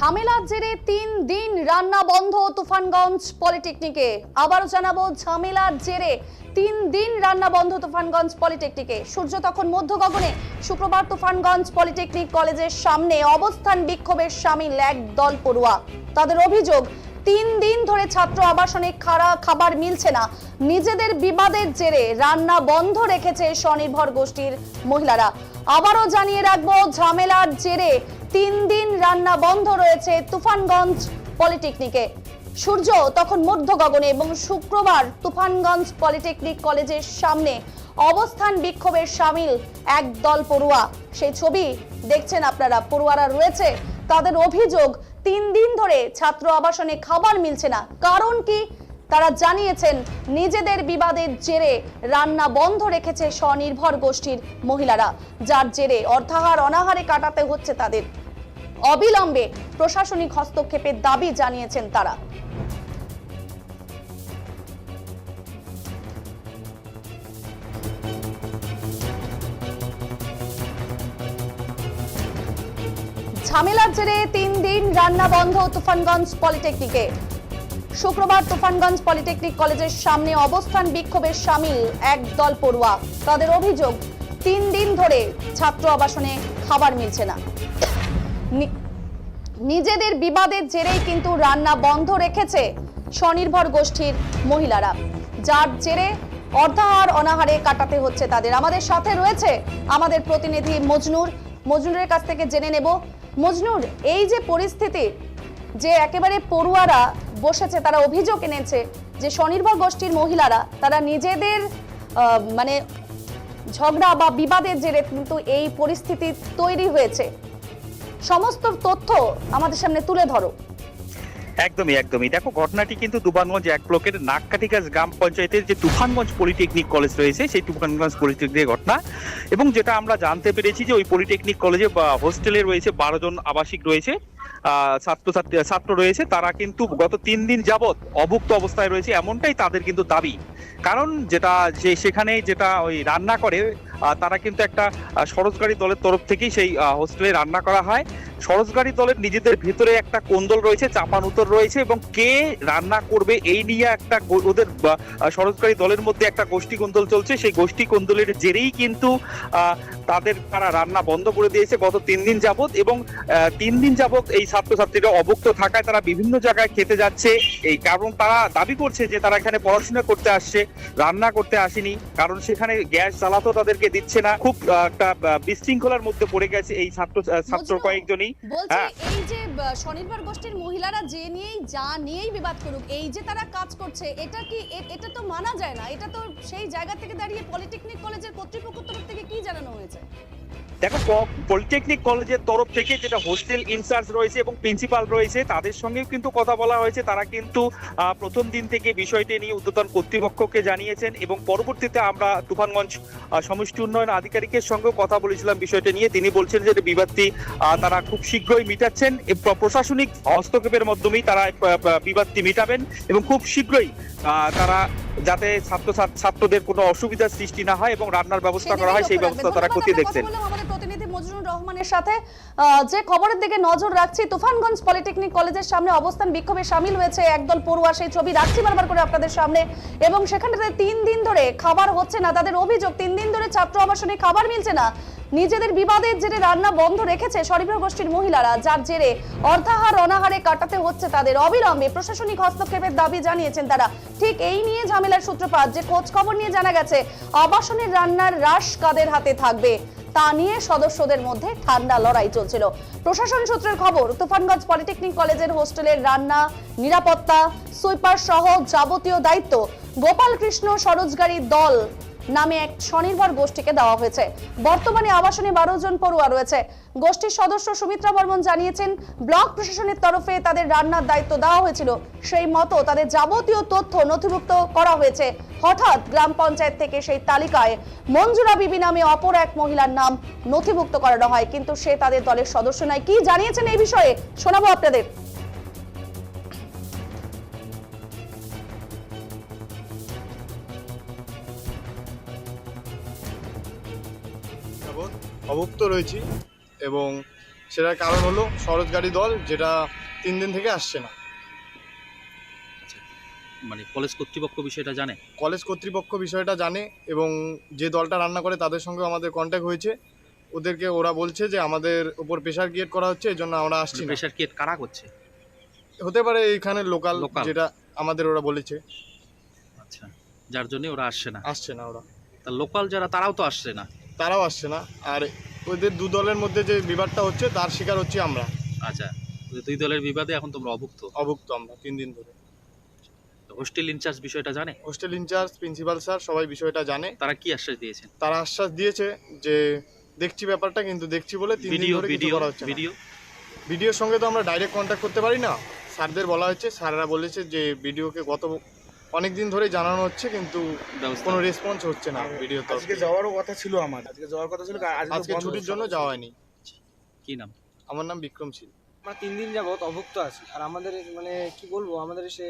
ঝামেলার জেরে তিন দিন রান্না বন্ধ তুফানগঞ্জ পলিটেকনিকে। আবারও জানাব ঝামেলার জেরে তিন দিন রান্না বন্ধ তুফানগঞ্জ পলিটেকনিকে। সূর্য তখন মধ্য গগনে শুক্রবার তুফানগঞ্জ পলিটেকনিক কলেজের সামনে অবস্থান বিক্ষোভের সামিল এক দল পড়ুয়া। তাদের অভিযোগ, তিন দিন ধরে ছাত্র আবাসনে খারা খাবার মিলছে না। নিজেদের বিবাদের জেরে রান্না বন্ধ রেখেছে স্বনির্ভর গোষ্ঠীর মহিলারা। আবারও জানিয়ে রাখব, ঝামেলার জেরে তিন দিন রান্না বন্ধ রয়েছে তুফানগঞ্জ পলিটেকনিকে। সূর্য তখন মধ্য গগনে এবং শুক্রবার তুফানগঞ্জ পলিটেকনিক কলেজের সামনে অবস্থান বিক্ষোভের সামিল এক দল পড়ুয়া। সেই ছবি দেখছেন আপনারা, পড়ুয়ারা রয়েছে। তাদের অভিযোগ, তিন দিন ধরে ছাত্র আবাসনে খাবার মিলছে না। কারণ কি? তারা জানিয়েছেন, নিজেদের বিবাদের জেরে রান্না বন্ধ রেখেছে স্বনির্ভর গোষ্ঠীর মহিলারা। যার জেরে অর্থাহার অনাহারে কাটাতে হচ্ছে তাদের। অবিলম্বে প্রশাসনিক হস্তক্ষেপের দাবি জানিয়েছেন তারা। ঝামেলার জেরে তিন দিন রান্না বন্ধ তুফানগঞ্জ পলিটেকনিকে। শুক্রবার তুফানগঞ্জ পলিটেকনিক কলেজের সামনে অবস্থান বিক্ষোভের সামিল এক দল পড়ুয়া। তাদের অভিযোগ, তিন দিন ধরে ছাত্র আবাসনে খাবার মিলছে না। নিজেদের বিবাদের জেরেই কিন্তু রান্না বন্ধ রেখেছে স্বনির্ভর গোষ্ঠীর মহিলারা। যার জেরে অর্ধাহার অনাহারে কাটাতে হচ্ছে তাদের। আমাদের সাথে রয়েছে আমাদের প্রতিনিধি মজনুর। মজনুরের কাছ থেকে জেনে নেব। মজনুর, এই যে পরিস্থিতি যে একেবারে পড়ুয়ারা বসেছে, তারা অভিযোগ এনেছে যে স্বনির্ভর গোষ্ঠীর মহিলারা, তারা নিজেদের মানে ঝগড়া বা বিবাদের জেরে কিন্তু এই পরিস্থিতি তৈরি হয়েছে। সমস্ত তথ্য আমাদের সামনে তুলে ধরো। একদমই একদমই। দেখো, ঘটনাটি কিন্তু তুফানগঞ্জ এক ব্লকের নাককাঠিগাছ গ্রাম পঞ্চায়েতের যে তুফানগঞ্জ পলিটেকনিক কলেজ রয়েছে, সেই তুফানগঞ্জ পলিটেকনিক ঘটনা। এবং যেটা আমরা জানতে পেরেছি যে ওই পলিটেকনিক কলেজে বা হোস্টেলে রয়েছে বারো জন আবাসিক রয়েছে ছাত্রছাত্রী, ছাত্র রয়েছে। তারা কিন্তু গত তিন দিন যাবৎ অভুক্ত অবস্থায় রয়েছে, এমনটাই তাদের কিন্তু দাবি। কারণ যেটা যে সেখানে যেটা ওই রান্না করে তারা কিন্তু একটা সরোজগাড়ি দলের তরফ থেকেই সেই হোস্টেলে রান্না করা হয়। সরোজগাড়ি দলের নিজেদের ভেতরে একটা কোন্দল রয়েছে চাপান উত্তর রয়েছে এবং কে রান্না করবে এই নিয়ে একটা ওদের সরোজগাড়ি দলের মধ্যে একটা গোষ্ঠী কোন্দল চলছে। সেই গোষ্ঠী কোন্দলের জেরেই কিন্তু তাদের তারা রান্না বন্ধ করে দিয়েছে গত তিন দিন যাবৎ এবং তিন দিন যাবৎ এই ছাত্রছাত্রীরা অভুক্ত থাকায় তারা বিভিন্ন জায়গায় খেতে যাচ্ছে। এই কারণ তারা দাবি করছে যে তারা এখানে পড়াশোনা করতে আসছে রান্না করতে আসেনি। কারণ সেখানে গ্যাস জ্বালাতো তাদেরকে দিচ্ছে না। খুব একটা বিশৃঙ্খলার মধ্যে পড়ে গেছে এই ছাত্র ছাত্র কয়েকজনই। বলছি হ্যাঁ। এই যে স্বনির্ভর গোষ্ঠীর মহিলারা যে নিয়েই যা নিয়েই বিবাদ করুক এই যে তারা কাজ করছে এটা কি এটা তো মানা যায় না এটা তো সেই জায়গা থেকে দাঁড়িয়ে পলিটেকনিক কলেজের কর্তৃপক্ষ তরফ থেকে কি জানানো হয়েছে দেখো পলিটেকনিক কলেজের তরফ থেকে যেটা হোস্টেল ইনচার্জ রয়েছে এবং প্রিন্সিপাল রয়েছে, তাদের সঙ্গেও কিন্তু কথা বলা হয়েছে। তারা কিন্তু প্রথম দিন থেকে বিষয়টি নিয়ে উদ্যতন কর্তৃপক্ষকে জানিয়েছেন এবং পরবর্তীতে আমরা তুফানগঞ্জ সমষ্টি উন্নয়ন আধিকারিকের সঙ্গেও কথা বলেছিলাম বিষয়টি নিয়ে। তিনি বলছেন যে বিবাদটি তারা খুব শীঘ্রই মিটাচ্ছেন প্রশাসনিক হস্তক্ষেপের মাধ্যমেই তারা বিবাদটি মিটাবেন এবং খুব শীঘ্রই তারা যাতে ছাত্র ছাত্রদের কোনো অসুবিধার সৃষ্টি না হয় এবং রান্নার ব্যবস্থা করা হয় সেই ব্যবস্থা তারা। খতিয়ে দেখছেন মজনুর রহমানের সাথে যে খবরের দিকে নজর রাখছি, তুফানগঞ্জ পলিটেকনিক কলেজের সামনে অবস্থান বিক্ষোভে সামিল হয়েছে একদল পড়ুয়া। সেই ছবি রাখছি বারবার করে আপনাদের সামনে। এবং সেখানে তিন দিন ধরে খাবার হচ্ছে না, তাদের অভিযোগ, তিন দিন ধরে ছাত্র আবাসনে খাবার মিলছে না। নিজেদের বিবাদের জেরে রান্না বন্ধ রেখেছে স্বনির্ভর গোষ্ঠীর মহিলারা, যার জেরে অর্ধাহার অনাহারে কাটাতে হচ্ছে তাদের। অবিলম্বে প্রশাসনিক হস্তক্ষেপের দাবি জানিয়েছেন তারা। ঠিক এই নিয়ে ঝামেলার সূত্রপাত, যে খোঁজ খবর নিয়ে জানা গেছে, আবাসনের রান্নার রাশ কাদের হাতে থাকবে? তা নিয়ে সদস্যদের মধ্যে ঠান্ডা লড়াই চলছিল। প্রশাসন সূত্রের খবর, তুফানগঞ্জ পলিটেকনিক কলেজের হোস্টেলের রান্না, নিরাপত্তা, সুইপার সহ যাবতীয় দায়িত্ব গোপাল কৃষ্ণ সরোজগারী দল নামে এক স্বনির্ভর গোষ্ঠীকে দেওয়া হয়েছে। বর্তমানে আবাসনে বারো জন পড়ুয়া রয়েছে। গোষ্ঠীর সদস্য সুমিত্রা বর্মন জানিয়েছেন, ব্লক প্রশাসনের তরফে তাদের রান্নার দায়িত্ব দেওয়া হয়েছিল। সেই মতো তাদের যাবতীয় তথ্য নথিভুক্ত করা হয়েছে। হঠাৎ গ্রাম পঞ্চায়েত থেকে সেই তালিকায় মঞ্জুরা বিবি নামে অপর এক মহিলার নাম নথিভুক্ত করানো হয়। কিন্তু সে তাদের দলের সদস্য নয়। কি জানিয়েছেন এই বিষয়ে শোনাবো আপনাদের। যাবৎ অভুক্ত রয়েছি এবং সেটার কারণ হলো সরোজগাড়ি দল যেটা তিন দিন থেকে আসছে না। মানে কলেজ কর্তৃপক্ষ বিষয়টা জানে? কলেজ কর্তৃপক্ষ বিষয়টা জানে এবং যে দলটা রান্না করে তাদের সঙ্গে আমাদের কন্ট্যাক্ট হয়েছে। ওদেরকে ওরা বলছে যে আমাদের উপর প্রেশার ক্রিয়েট করা হচ্ছে এই জন্য আমরা আসছি না। প্রেশার কেট কারা করছে? হতে পারে এইখানে লোকাল Local। যেটা আমাদের ওরা বলেছে। আচ্ছা যার জন্য ওরা আসছে না। আসছে না ওরা। তা লোকাল যারা তারাও তো আসছে না। তারাও আসছে না। আর ওদের দু দলের মধ্যে যে বিবাদটা হচ্ছে তার শিকার হচ্ছে আমরা। আচ্ছা দুই দলের বিবাদে এখন তোমরা অভুক্ত? অভুক্ত আমরা তিন দিন ধরে। হোস্টেল ইনচার্জ বিষয়টা জানে? হোস্টেল ইনচার্জ প্রিন্সিপাল স্যার সবাই বিষয়টা জানে। তারা কি আশ্বাস দিয়েছেন তারা আশ্বাস দিয়েছে যে দেখছি ব্যাপারটা কিন্তু দেখছি বলে তিন দিন ধরে কিছু ভিডিও করা হচ্ছে ভিডিও ভিডিওর সঙ্গে তো আমরা ডাইরেক্ট কন্ট্যাক্ট করতে পারি না। স্যারদের বলা হয়েছে স্যাররা বলেছে যে ভিডিওকে গত অনেক দিন ধরে জানানো হচ্ছে কিন্তু কোনো রেসপন্স হচ্ছে না ভিডিও তো আজকে যাওয়ারও কথা ছিল আমার। আজকে যাওয়ার কথা ছিল আজকে ছুটির জন্য যাওয়া হয়নি। কি নাম? আমার নাম বিক্রম শীল। আমরা তিন দিন যাবত অভুক্ত আছি। আর আমাদের মানে কি বলব আমাদের সে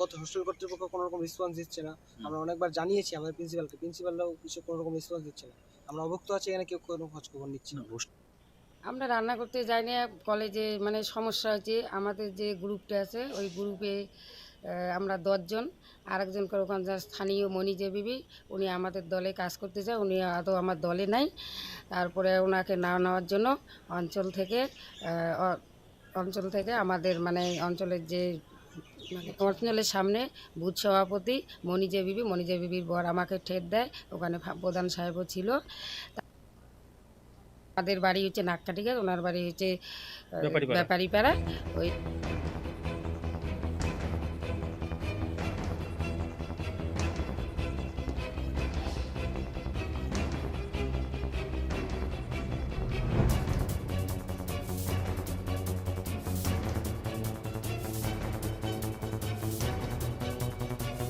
কত হোস্টেল কর্তৃপক্ষ কোনো রকম রেসপন্স দিচ্ছে না। আমরা অনেকবার জানিয়েছি আমাদের প্রিন্সিপালকে প্রিন্সিপালরাও কিছু কোনো রকম রেসপন্স দিচ্ছে না। আমরা অভুক্ত আছি এখানে কেউ কোনো খোঁজ খবর নিচ্ছে না। আমরা রান্না করতে যাই না কলেজে মানে সমস্যা হচ্ছে। আমাদের যে গ্রুপটা আছে ওই গ্রুপে আমরা দশজন। আরেকজন করে ওখানে স্থানীয় মনিজে বিবি উনি আমাদের দলে কাজ করতে চায় উনি আদৌ আমার দলে নাই। তারপরে ওনাকে না নেওয়ার জন্য অঞ্চল থেকে অঞ্চল থেকে আমাদের মানে অঞ্চলের যে মানে অঞ্চলের সামনে বুথ সভাপতি মনিজে বিবি মনিজে বিবির বর আমাকে ঠেট দেয় ওখানে প্রধান সাহেবও ছিল। আমাদের বাড়ি হচ্ছে নাককাটিকা ওনার বাড়ি হচ্ছে আহ, ব্যাপারীপাড়া। ব্যাপারীপাড়া। ওই